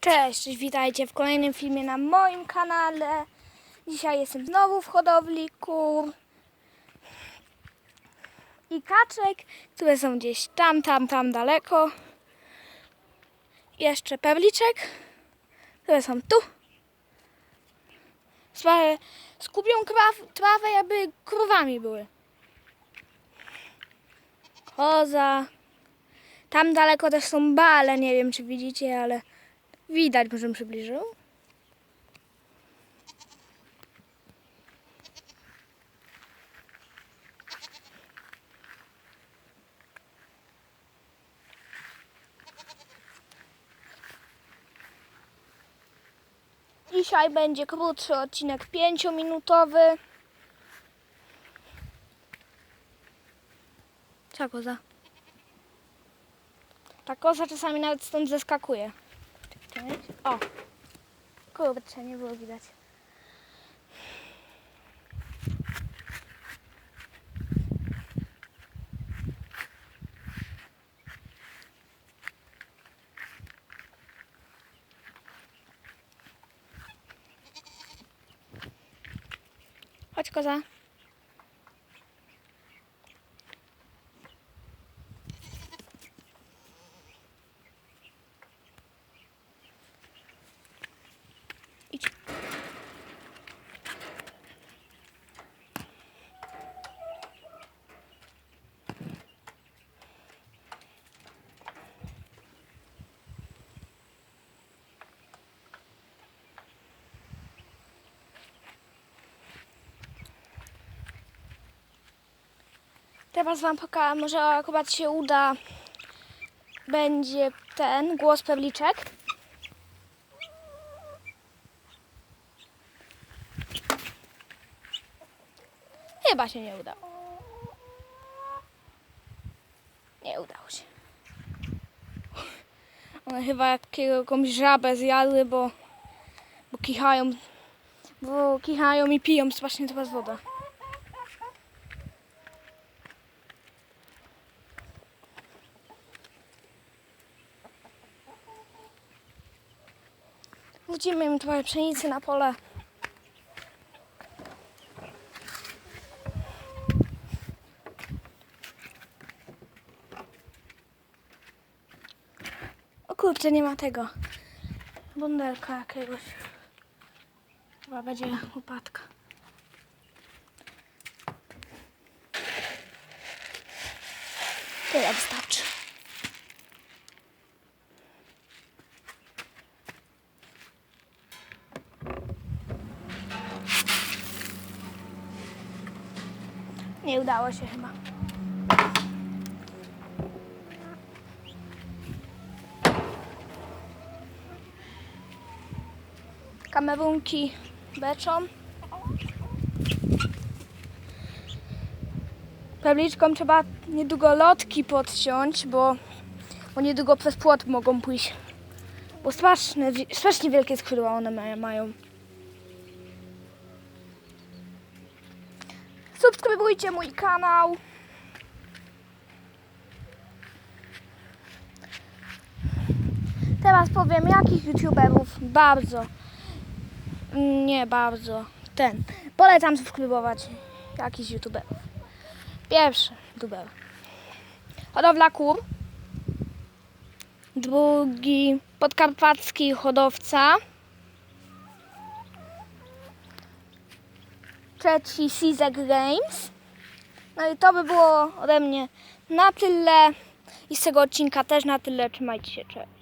Cześć, witajcie w kolejnym filmie na moim kanale. Dzisiaj jestem znowu w hodowli kur i kaczek, które są gdzieś tam, tam, tam daleko. Jeszcze pewliczek, które są tu. Skupią kraw- trawę, jakby krowami były. Koza. Tam daleko też są bale, nie wiem czy widzicie, ale widać, może bym przybliżył. Dzisiaj będzie krótszy odcinek, pięciominutowy. Co koza? Ta koza czasami nawet stąd zeskakuje. O! Kurczę, nie było widać. Chodź koza. Teraz wam pokażę, może akurat się uda. Będzie ten głos pewliczek. Chyba się nie udało. Nie udało się. One chyba jakąś żabę zjadły, bo, bo kichają, bo kichają i piją strasznie teraz wodę. Wrócimy im trochę pszenicy na pole. O kurczę, nie ma tego. Bundelka jakiegoś. Chyba będzie upadka. Tyle wystarczy. Nie udało się chyba. Kamerunki beczą. Pawliczkom trzeba niedługo lotki podciąć, bo, bo niedługo przez płot mogą pójść. Bo straszne, strasznie wielkie skrzydła one ma- mają. Subskrybujcie mój kanał. Teraz powiem, jakich youtuberów bardzo, nie bardzo, ten, polecam subskrybować jakichś youtuberów. Pierwszy youtuber. Hodowla kur. Drugi podkarpacki hodowca. Trzeci Sizek Games. No i to by było ode mnie na tyle. I z tego odcinka też na tyle. Trzymajcie się, cześć.